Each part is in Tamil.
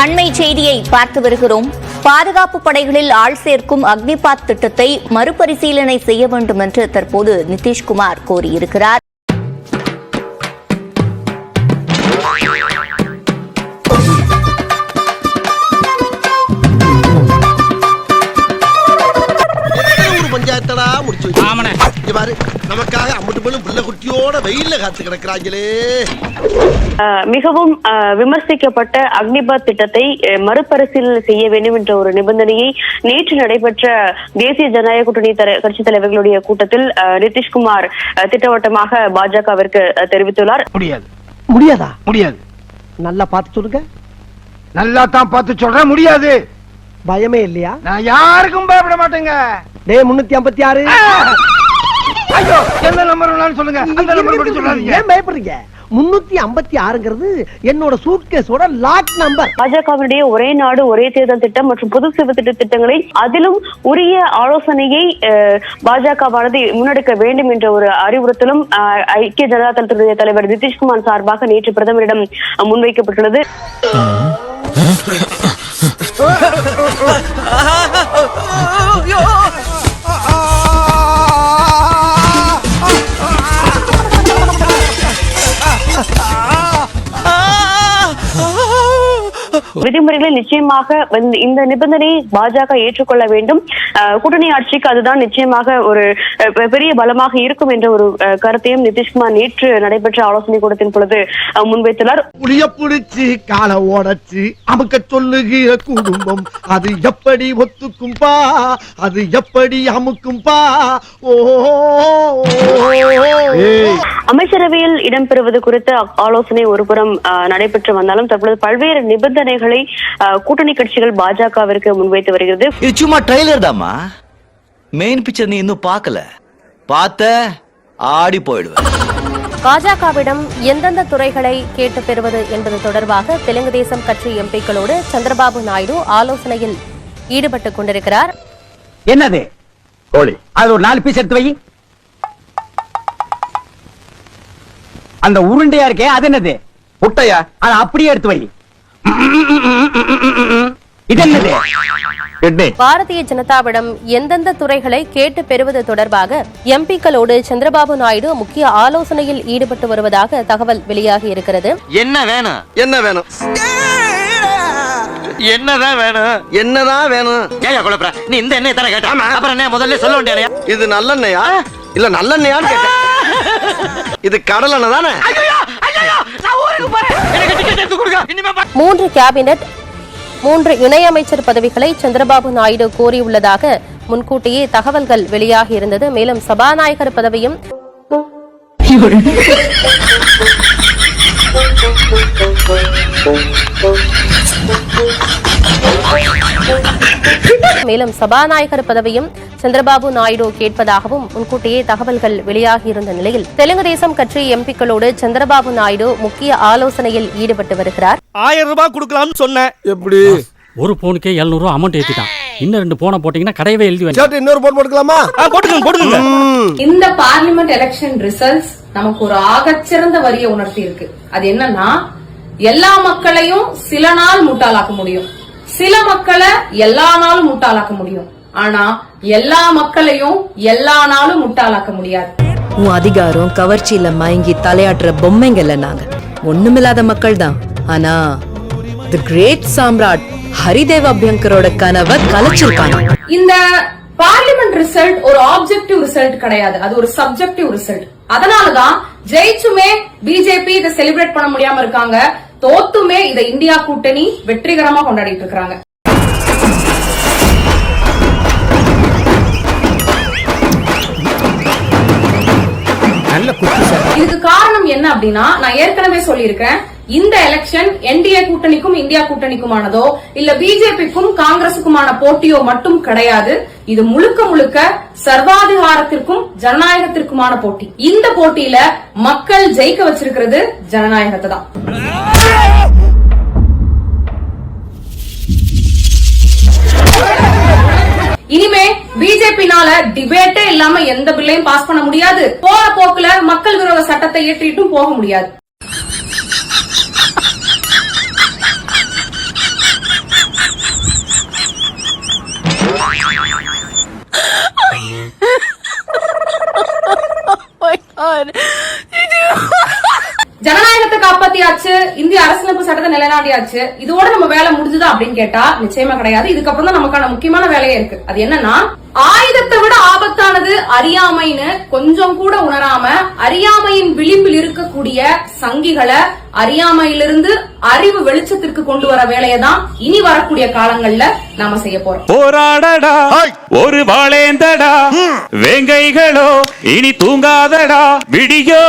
அண்மை செய்தியை பார்த்து வருகிறோம். பாதுகாப்பு படைகளில் ஆள் சேர்க்கும் அக்னிபாத் திட்டத்தை மறுபரிசீலனை செய்ய வேண்டும் என்று தற்போது நிதிஷ்குமார் கோரியிருக்கிறார். பஞ்சாயத்தடா முடிச்சு. ஆமாண்ணே. இங்க பாரு நமக்காக அம்பட்டு பெண்ணும் பிள்ளை குட்டியோட வெயில்ல காத்து கிடக்குறாங்களே. மிகவும் விமர்சிக்கப்பட்ட அக்னிபாத் திட்டத்தை மறுபரிசீலனை செய்ய வேண்டும் என்ற ஒரு நிபந்தனையை நேற்று நடைபெற்ற தேசிய ஜனநாயக கூட்டணி கட்சித் தலைவர்களுடைய கூட்டத்தில் நிதிஷ்குமார் திட்டவட்டமாக பாஜகவிற்கு தெரிவித்துள்ளார். முடியாது. முடியாதா? முடியாது. நல்லா பார்த்து சொல்லுங்க. நல்லா தான் பார்த்து சொல்றேன் முடியாது. பயமே இல்லையா? நான் யாருக்கும் பயப்பட மாட்டேங்க. டே முன்னூத்தி ஐம்பத்தி ஆறு. ஐயோ! எந்த நம்பர் வேணாலும் சொல்லுங்க. அந்த நம்பர் மட்டும் சொல்லாதீங்க. ஏன் பயப்படுறீங்க? முன்னூத்தி ஐம்பத்தி ஆறுங்கிறது என்னோட சூட்கேஸோட லாக் நம்பர் பாஜகவினுடைய ஒரே நாடு ஒரே தேர்தல் திட்டம் மற்றும் பொது சேவை திட்ட திட்டங்களை அதிலும் உரிய ஆலோசனையை பாஜகவானது முன்னெடுக்க வேண்டும் என்ற ஒரு அறிவுறுத்தலும் ஐக்கிய ஜனதா தளத்தினுடைய தலைவர் நிதிஷ்குமார் சார்பாக நேற்று பிரதமரிடம் முன்வைக்கப்பட்டுள்ளது. Ah! விதிமுறைகளை நிச்சயமாக இந்த- நிபந்தனையை பாஜக ஏற்றுக்கொள்ள வேண்டும். கூட்டணி ஆட்சிக்கு அதுதான் நிச்சயமாக ஒரு பெரிய பலமாக இருக்கும் என்ற ஒரு கருத்தையும் நிதிஷ்குமார் நேற்று நடைபெற்ற ஆலோசனை கூட்டத்தின் பொழுது முன்வைத்துள்ளார். புளிய புடிச்சு காலை ஓடச்சு அமுக்க சொல்லுகிற குடும்பம் அது எப்படி ஒத்துக்கும்பா அது எப்படி அமுக்கும்பா ஓ அமைச்சரவையில் இடம்பெறுவது குறித்த ஆலோசனை ஒருபுறம் நடைபெற்று வந்தாலும் தற்பொழுது பல்வேறு நிபந்தனைகளை அஹ், கூட்டணி கட்சிகள் பாஜகவிற்கு முன்வைத்து வருகிறது. இது சும்மா ட்ரைலர் தாம்மா. மெயின் பிக்சர் நீ இன்னும் பார்க்கல. பார்த்த ஆடி போயிடுவேன். பாஜகவிடம் எந்தெந்த துறைகளை கேட்டு பெறுவது என்பது தொடர்பாக தெலுங்கு தேசம் கட்சி எம்பிக்களோடு சந்திரபாபு நாயுடு ஆலோசனையில் ஈடுபட்டுக் கொண்டிருக்கிறார். என்னது? கோழி. அது ஒரு நாலு பீஸ் எடுத்து வை. அந்த உருண்டையா இருக்கே அது என்னது? முட்டையா? அது அப்படியே எடுத்து வை. பாரதிய ஜனதாவிடம் எந்தெந்த துறைகளை கேட்டு பெறுவது தொடர்பாக எம்பிக்களோடு சந்திரபாபு நாயுடு முக்கிய ஆலோசனையில் ஈடுபட்டு வருவதாக தகவல் வெளியாகி இருக்கிறது. என்ன வேணும்? என்ன வேணும்? என்னதான் வேணும்? என்னதான் வேணும்? ஏயா குழப்பற. நீ இந்த எண்ணெய் கேட்ட? அப்புறம் என்ன முதல்ல சொல்ல வேண்டியா இது நல்லெண்ணெயா? இல்ல நல்லெண்ணெயான்னு கேட்டேன். இது கடலெண்ணெய் தானே? மூன்று கேபினெட் மூன்று இணையமைச்சர் பதவிகளை சந்திரபாபு நாயுடு கோரியுள்ளதாக முன்கூட்டியே தகவல்கள் வெளியாகி இருந்தது. மேலும் சபாநாயகர் பதவியும் மேலும் சபாநாயகர் பதவியும் சந்திரபாபு நாயுடு கேட்பதாகவும் முன்கூட்டியே தகவல்கள் வெளியாகியிருந்த நிலையில் தெலுங்கு தேசம் கட்சி எம்பிக்களோடு சந்திரபாபு நாயுடு முக்கிய ஆலோசனையில் ஈடுபட்டு வருகிறார். ஆயிரம் ரூபாய் கொடுக்கலாம்னு சொன்னேன். எப்படி? ஒரு பவுனுக்கே எழுநூறுவா அமௌண்ட் ஏத்திட்டான். இன்னும் ரெண்டு போனை போட்டீங்கன்னா கடையவே எழுதி சேட்டு இன்னொரு போன் போட்டுக்கலாமா? போட்டுக்கோங்க போட்டுக்கோங்க. இந்த பார்லிமெண்ட் எலெக்ஷன் ரிசல்ட்ஸ் நமக்கு ஒரு ஆகச்சிறந்த வரியை உணர்த்தி இருக்கு அது என்னன்னா எல்லா மக்களையும் சில நாள் முட்டாளாக்க முடியும். சில மக்களை எல்லா நாளும் முட்டாளாக்க முடியும். ஆனா எல்லா மக்களையும் எல்லா நாளும் முட்டாளாக்க முடியாது. உன் அதிகாரம் கவர்ச்சியில மயங்கி தலையாட்டுற பொம்மைங்கல்ல நாங்க. ஒண்ணுமில்லாத மக்கள் தான் ஆனா தி கிரேட் சாம்ராட் ஹரிதேவ் அபியங்கரோட கனவை கலைச்சிருக்காங்க. இந்த பார்லிமெண்ட் ரிசல்ட் ஒரு ஆப்ஜெக்டிவ் ரிசல்ட் கிடையாது. அது ஒரு சப்ஜெக்டிவ் ரிசல்ட் அதனாலதான் ஜெயிச்சுமே பிஜேபி இதை செலிப்ரேட் பண்ண முடியாம இருக்காங்க. தோத்துமே இதை இந்தியா கூட்டணி வெற்றிகரமா கொண்டாடிட்டு இருக்கிறாங்க. இதுக்கு காரணம் என்ன அப்படின்னா நான் ஏற்கனவே சொல்லியிருக்கேன் இந்த எலெக்ஷன் என்டிஏ கூட்டணிக்கும் இந்தியா கூட்டணிக்குமானதோ இல்ல பிஜேபிக்கும் காங்கிரசுக்குமான போட்டியோ மட்டும் கிடையாது. இது முழுக்க முழுக்க சர்வாதிகாரத்திற்கும் ஜனநாயகத்திற்குமான போட்டி. இந்த போட்டியில மக்கள் ஜெயிக்க வச்சிருக்கிறது ஜனநாயகத்தை தான். இனிமே பிஜேபினால டிபேட்டே இல்லாம எந்த பில்லையும் பாஸ் பண்ண முடியாது. போற போக்குல மக்கள் விரோத சட்டத்தை இயற்றிட்டும் போக முடியாது. காப்பாத்தியாச்சு இந்திய அரசியலமைப்பு சட்டத்தை நிலைநாட்டியாச்சு. இதோட நம்ம வேலை முடிஞ்சுதா அப்படின்னு கேட்டா நிச்சயமா கிடையாது. இதுக்கப்புறம் தான் நமக்கான முக்கியமான வேலையே இருக்கு. அது என்னன்னா ஆயுதத்தை விட ஆபத்து ஆபத்தானது அறியாமைன்னு கொஞ்சம் கூட உணராம அறியாமையின் விளிம்பில் இருக்கக்கூடிய சங்கிகளை அறியாமையிலிருந்து அறிவு வெளிச்சத்திற்கு கொண்டு வர வேலையை தான் இனி வரக்கூடிய காலங்கள்ல நாம செய்ய போறோம். போராடடா. ஒரு வாழேந்தடா வேங்கைகளோ இனி தூங்காதடா. விடியோ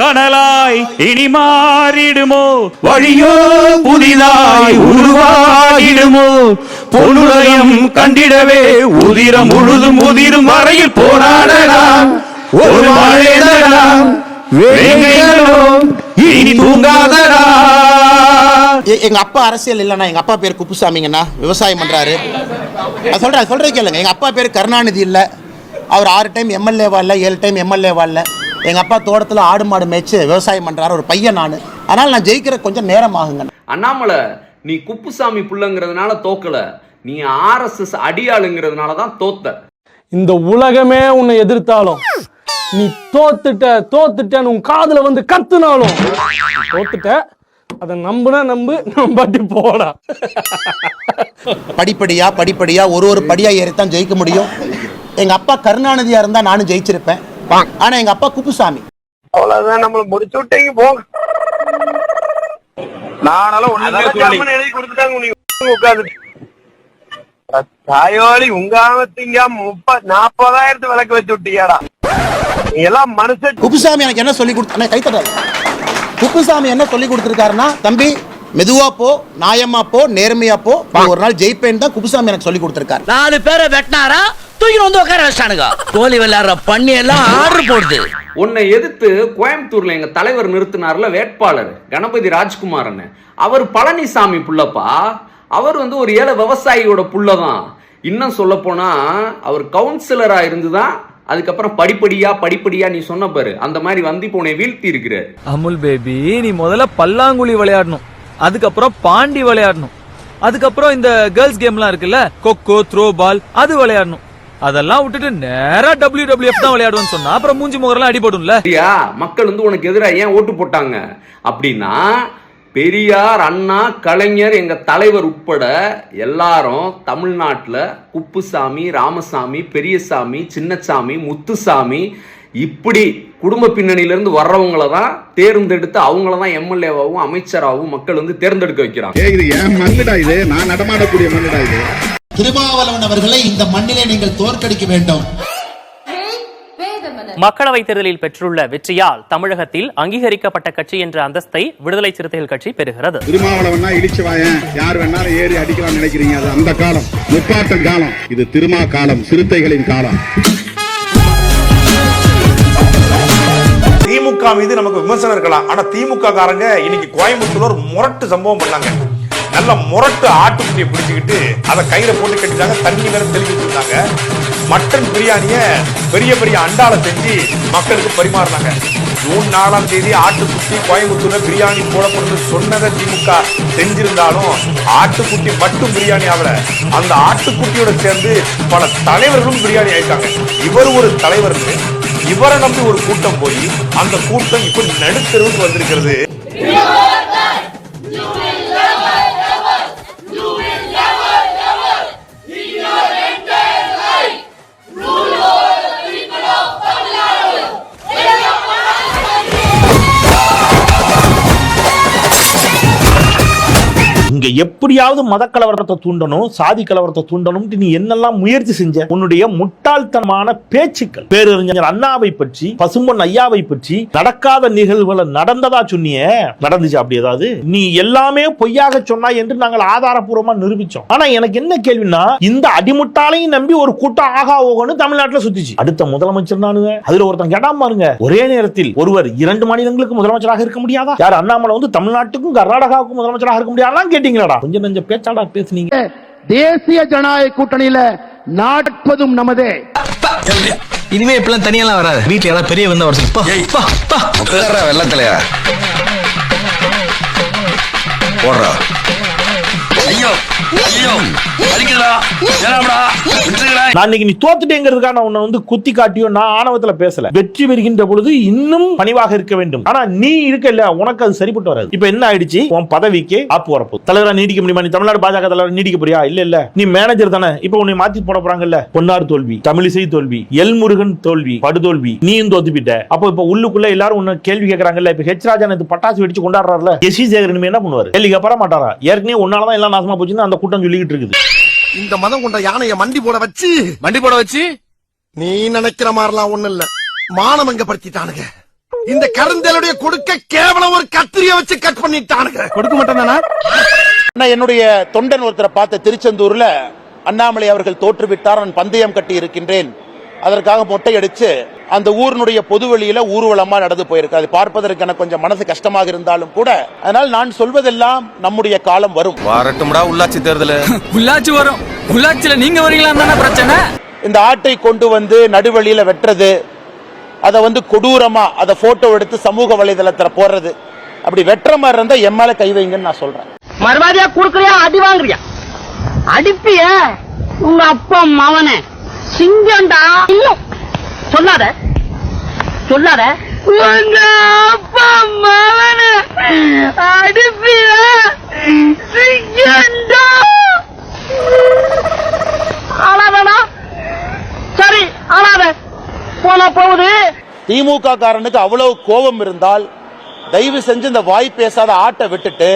கனலாய் இனி மாறிடுமோ. வழியோ புதிதாய் உருவாகிடுமோ. பொன்னுலகம் கண்டிடவே உதிரம் முழுதும் உதிரும் வரையில் போராடடா ஒரு வேங்கைகளோ இனி தூங்காதடா. எங்க அப்பா அரசியல் இல்லைன்னா எங்க அப்பா பேர் குப்புசாமிங்கண்ணா. விவசாயம் பண்றாரு. நான் சொல்றேன் சொல்றது கேளுங்க. எங்க அப்பா பேர் கருணாநிதி இல்ல. அவர் ஆறு டைம் எம்எல்ஏவா இல்ல ஏழு டைம் எம்எல்ஏவா இல்ல. எங்க அப்பா தோட்டத்துல ஆடு மாடு மேய்ச்சு விவசாயம் பண்றாரு. ஒரு பையன் நான். அதனால நான் ஜெயிக்கிற கொஞ்சம் நேரம் ஆகுங்க அண்ணாமலை நீ குப்புசாமி புள்ளங்கிறதுனால தோக்கல. நீ ஆர்எஸ்எஸ் அடியாளுங்கிறதுனால தான் தோத்த. இந்த உலகமே உன்னை எதிர்த்தாலும் நீ தோத்துட்ட தோத்துட்டன்னு உன் காதுல வந்து கத்துனாலும் தோத்துட்ட அதை நம்புனா நம்பு நம்பாட்டி போடா. படிப்படியா படிப்படியா ஒரு ஒரு படியா ஏறித்தான் ஜெயிக்க முடியும். எங்க அப்பா கருணாநிதியா இருந்தா நானும் ஜெயிச்சிருப்பேன். ஆனா எங்க அப்பா குப்புசாமி. அவ்வளவுதான் நம்மள முடிச்சு விட்டீங்க போங்க. நானாலும் ஒண்ணு எழுதி கொடுத்துட்டாங்க நீங்க உட்காந்துட்டு தாயோலி உங்காமத்தீங்க முப்பது நாற்பதாயிரத்து விளக்கு வச்சு விட்டீங்கடா நீ எல்லாம் மனுஷன் குப்புசாமி எனக்கு என்ன சொல்லி கொடுத்த கைத்தட்டாரு குப்புசாமி என்ன சொல்லி கொடுத்துருக்காருன்னா தம்பி மெதுவா போ நியாயமா போ நேர்மையா போ. ஒரு நாள் ஜெயிப்பேன்னு தான் குப்புசாமி எனக்கு சொல்லி கொடுத்துருக்காரு. நாலு பேரை வெட்டினாரா தூக்கி வந்து உட்கார வச்சானுங்க கோலி விளையாடுற பண்ணி எல்லாம் ஆர்டர் போடுது. உன்னை எதிர்த்து கோயம்புத்தூர்ல எங்க தலைவர் நிறுத்தினார்ல வேட்பாளர் கணபதி ராஜ்குமார்னு. அவர் பழனிசாமி புள்ளப்பா. அவர் வந்து ஒரு ஏழை விவசாயியோட புள்ளதான். இன்னும் சொல்ல போனா அவர் கவுன்சிலரா இருந்துதான் அதுக்கப்புறம் படிப்படியா படிப்படியா நீ சொன்ன பாரு அந்த மாதிரி வந்து இப்போ உன்னை வீழ்த்தி இருக்கிறார். அமுல் பேபி நீ முதல்ல பல்லாங்குழி விளையாடணும். அதுக்கப்புறம் பாண்டி விளையாடணும். அதுக்கப்புறம் இந்த கேர்ள்ஸ் கேம்லாம் இருக்குல்ல கொக்கோ த்ரோ பால் அது விளையாடணும். அதெல்லாம் விட்டுட்டு நேரா டபிள்யூ டபிள்யூஎஃப் தான் விளையாடுவேன்னு சொன்னா அப்புறம் மூஞ்சி முகரெல்லாம் அடிபடும்ல. சரியா மக்கள் வந்து உனக்கு எதிராக ஏன் ஓட்டு போட்டாங்க? அப்படின்னா பெரியார் அண்ணா கலைஞர் எங்க தலைவர் உட்பட எல்லாரும் தமிழ்நாட்டுல குப்புசாமி ராமசாமி பெரியசாமி சின்னசாமி முத்துசாமி இப்படி குடும்ப பின்னணியிலிருந்து வர்றவங்கள தான் தேர்ந்தெடுத்து அவங்கள தான் எம்எல்ஏவாகவும் அமைச்சராகவும் மக்கள் வந்து தேர்ந்தெடுக்க வைக்கிறாங்க. இது ஏன் மண்ணுடா இது. நான் நடமாடக்கூடிய மண்ணுடா இது. திருமாவளவன் அவர்களை இந்த மண்ணிலே நீங்கள் தோற்கடிக்க வேண்டும். மக்களவை தேர்தலில் பெற்றுள்ள வெற்றியால் தமிழகத்தில் அங்கீகரிக்கப்பட்ட கட்சி என்ற அந்தஸ்தை விடுதலை சிறுத்தைகள் கட்சி பெறுகிறது. திருமாவளவன்னா இடிச்சு வாயன். யார் வேணாலும் ஏறி அடிக்கலாம் நினைக்கிறீங்க. அது அந்த காலம். முப்பாட்டம் காலம். இது திருமா காலம். சிறுத்தைகளின் காலம். திமுக மீது நமக்கு விமர்சனம் இருக்கலாம் ஆனா திமுக காரங்க இன்னைக்கு கோயம்புத்தூர்ல ஒரு முரட்டு சம்பவம் பண்ணாங்க. நல்ல முரட்டு ஆட்டுக்குட்டியை பிடிச்சிக்கிட்டு அதை கையில போட்டு கட்டிட்டாங்க. தண்ணி வேற தெளிக்கிட்டு இருந்தாங்க மட்டன் பிரியாணிய பெரிய பெரிய அண்டால செஞ்சு மக்களுக்கு பரிமாறினாங்க. ஜூன் நாலாம் தேதி ஆட்டுக்குட்டி கோயம்புத்தூர்ல பிரியாணி போடப்படுறது சொன்னதை திமுக செஞ்சிருந்தாலும் ஆட்டுக்குட்டி மட்டும் பிரியாணி ஆகல. அந்த ஆட்டுக்குட்டியோட சேர்ந்து பல தலைவர்களும் பிரியாணி ஆயிட்டாங்க. இவர் ஒரு தலைவர் இவரை நம்பி ஒரு கூட்டம் போய் அந்த கூட்டம் இப்ப நடுத்தருவுக்கு வந்திருக்கிறது. இங்க எப்படியாவது மத கலவரத்தை தூண்டணும் சாதி கலவரத்தை தூண்டணும்னு நீ என்னெல்லாம் முயற்சி செஞ்ச? உன்னுடைய முட்டாள்தனமான பேச்சுக்கள் பேரறிஞர் அண்ணாவை பற்றி பசும்பொன் ஐயாவை பற்றி நடக்காத நிகழ்வுகளை நடந்ததா சொன்னியே? நடந்துச்சு அப்படி ஏதாவது? நீ எல்லாமே பொய்யாக சொன்னாய் என்று நாங்கள் ஆதாரபூர்வமா நிரூபிச்சோம். ஆனா எனக்கு என்ன கேள்வினா இந்த அடிமுட்டாலையும் நம்பி ஒரு கூட்டம் ஆகா ஓகோன்னு தமிழ்நாட்டுல சுத்திச்சு. அடுத்த முதலமைச்சர் நானுங்க. அதுல ஒருத்தன் கேடாம பாருங்க ஒரே நேரத்தில் ஒருவர் இரண்டு மாநிலங்களுக்கு முதலமைச்சராக இருக்க முடியாதா? யார் அண்ணாமலை வந்து தமிழ்நாட்டுக்கும் கர்நாடகாவுக்கும் முதலமைச்சராக இருக்க முடியாதான் கேட்டீங்க. கேட்டீங்களா கொஞ்சம் நெஞ்ச பேச்சாடா பேசுனீங்க. தேசிய ஜனநாயக கூட்டணியில நாடற்பதும் நமதே. இனிமே இப்பெல்லாம் தனியெல்லாம் வராது. வீட்டுல யாராவது பெரிய வந்தா வர வெள்ளத்திலையா போடுறா. ஐயோ. நீ தோத்துட்டேங்கிறதுக்காக நான் உன்னை வந்து குத்தி காட்டியோ நான் ஆணவத்துல பேசல. வெற்றி பெறுகின்ற பொழுது இன்னும் பணிவாக இருக்க வேண்டும். ஆனா நீ இருக்கல உனக்கு அது சரிப்பட்டு வராது. இப்ப என்ன ஆயிடுச்சு? உன் பதவிக்கு ஆப்பு வரப்போ தலைவரா நீடிக்க முடியுமா? நீ தமிழ்நாடு பாஜக தலைவர் நீடிக்க போறியா? இல்ல இல்ல. நீ மேனேஜர் தானே. இப்ப உன்னை மாத்தி போட போறாங்கல்ல. பொன்னார் தோல்வி தமிழிசை தோல்வி எல் முருகன் தோல்வி படுதோல்வி. நீயும் தோத்து போயிட்ட அப்போ இப்ப உள்ளுக்குள்ள எல்லாரும் உன்னை கேள்வி கேக்குறாங்கல்ல. இப்ப ஹெச் ராஜா பட்டாசு வெடிச்சு கொண்டாடுறாருல. எஸ் சி சேகர் என்ன பண்ணுவாரு? கேள்வி கேட்பாரா மாட்டாரா? ஏற்கனவே உன்னாலதான் எல்லாம் நாசமா போச்சுன்னா அந்த கூட்டம் சொல்லிக்கிட்டு இருக்குது. இந்த மதம் கொண்ட யானைய மண்டி போட வச்சு வண்டி போட வச்சு? நீ நினைக்கிற மாதிரிலாம் ஒண்ணு இல்ல. மானவங்க படுத்திட்டானுங்க. இந்த கருந்தலுடைய கொடுக்க கேவலம் ஒரு கத்திரிய வச்சு கட் பண்ணிட்டானுங்க. கொடுக்க மாட்டேன் நான் என்னுடைய தொண்டன் ஒருத்தரை பார்த்த திருச்செந்தூர்ல அண்ணாமலை அவர்கள் தோற்றுவிட்டார் நான் பந்தயம் கட்டி இருக்கின்றேன் அதற்காக மொட்டை அடிச்சு அந்த ஊரினுடைய பொதுவெளியில ஊர்வலமா நடந்து போயிருக்கு. அது பார்ப்பதற்கு எனக்கு கொஞ்சம் மனசு கஷ்டமாக இருந்தாலும் கூட அதனால் நான் சொல்வதெல்லாம் நம்முடைய காலம் வரும். வரட்டும்டா உள்ளாட்சி தேர்தல். உள்ளாட்சி வரும். உள்ளாட்சியில நீங்க வரீங்களா தானே பிரச்சனை? இந்த ஆட்டை கொண்டு வந்து நடுவழியில வெட்டுறது அதை வந்து கொடூரமா அதை போட்டோ எடுத்து சமூக வலைதளத்துல போடுறது அப்படி வெட்டுற மாதிரி இருந்தா என் மேல கை வைங்கன்னு நான் சொல்றேன். மறுபடியா குடுக்கறியா அடி வாங்குறியா? அடிப்பிய உங்க அப்பா மவனே. சிங்கண்டா இன்னும் சொல்லாத. சொல்லாத. உங்க அப்பா மவனே அடிப்பிய? சிங்கண்டா ஆளாதடா சரி ஆளாத போனா போகுது. திமுக காரனுக்கு அவ்வளவு கோபம் இருந்தால் தயவு செஞ்சு இந்த வாய் பேசாத ஆட்டை விட்டுட்டு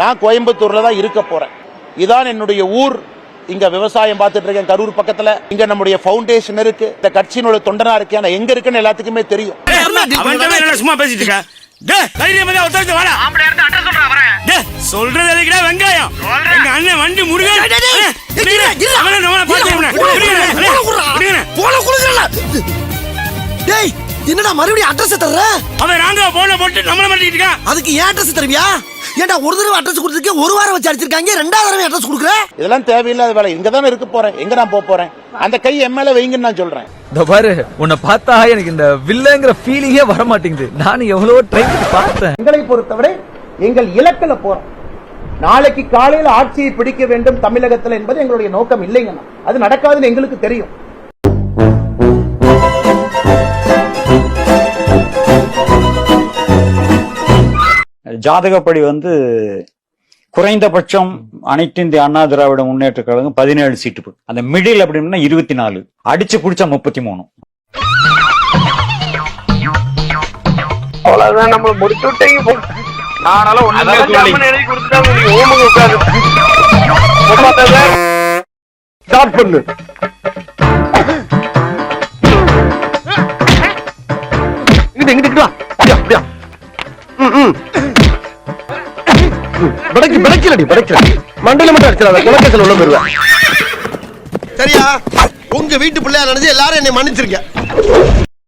நான் கோயம்புத்தூர்ல தான் இருக்க போறேன். இதான் என்னுடைய ஊர். இங்க விவசாயம் பார்த்துட்டு இருக்கேன் கரூர் பக்கத்துல. இங்க நம்முடைய ஃபவுண்டேஷன் இருக்கு. இந்த கட்சியினோட தொண்டனா இருக்கேன் எங்க இருக்குன்னு எல்லாத்துக்குமே தெரியும். சும்மா பேசிட்டு இருக்க? டேய், தைரியம் இருந்தா ஒருத்தன் வாடா. டேய், சொல்றது எதுக்குடா வெங்காயம்? எங்க அண்ணன் வண்டி முருகன். டேய் என்னடா மறுபடியும் அட்ரஸ் தர்ற? அவன் ராங்கா போன போட்டு நம்மள மாட்டிட்டு இருக்கான். அதுக்கு ஏன் அட்ரஸ் தருவியா? ஏன்டா ஒரு தடவை அட்ரஸ் கொடுத்துருக்கேன் ஒரு வாரம் வச்சு அடிச்சிருக்காங்க ரெண்டாவது தடவை அட்ரஸ் கொடுக்குற? இதெல்லாம் தேவையில்லாத வேலை. இங்க தானே இருக்க போறேன். எங்க நான் போக போறேன்? அந்த கை என் மேல வைங்கன்னு நான் சொல்றேன். இந்த பாரு உன்னை பார்த்தா எனக்கு இந்த வில்லங்கிற ஃபீலிங்கே வர மாட்டேங்குது நான் எவ்வளவோ ட்ரை பண்ணி பார்த்தேன். எங்களை பொறுத்தவரை எங்கள் இலக்கில போறோம். நாளைக்கு காலையில் ஆட்சியை பிடிக்க வேண்டும் தமிழகத்தில் என்பது எங்களுடைய நோக்கம் இல்லைங்கண்ணா. அது நடக்காதுன்னு எங்களுக்கு தெரியும். ஜாதகப்படி வந்து குறைந்தபட்சம் அனைத்து இந்திய அண்ணா திராவிட முன்னேற்ற கழகம் பதினேழு சீட்டு அந்த மிடில் அப்படின்னா இருபத்தி நாலு அடிச்சு பிடிச்சா முப்பத்தி மூணு அவ்வளவுதான் நம்ம முடிச்சு விட்டீங்க ஸ்டார்ட் பண்ணு. ம், பிடைக்கு பிடைக்கலடி மண்டையில மட்டும் அடிச்சிடாத குலக்கேசல் உள்ள போயிருவேன் சரியா? உங்க வீட்டு பிள்ளையா நினைச்சு எல்லாரும் என்னை மன்னிச்சிருக்க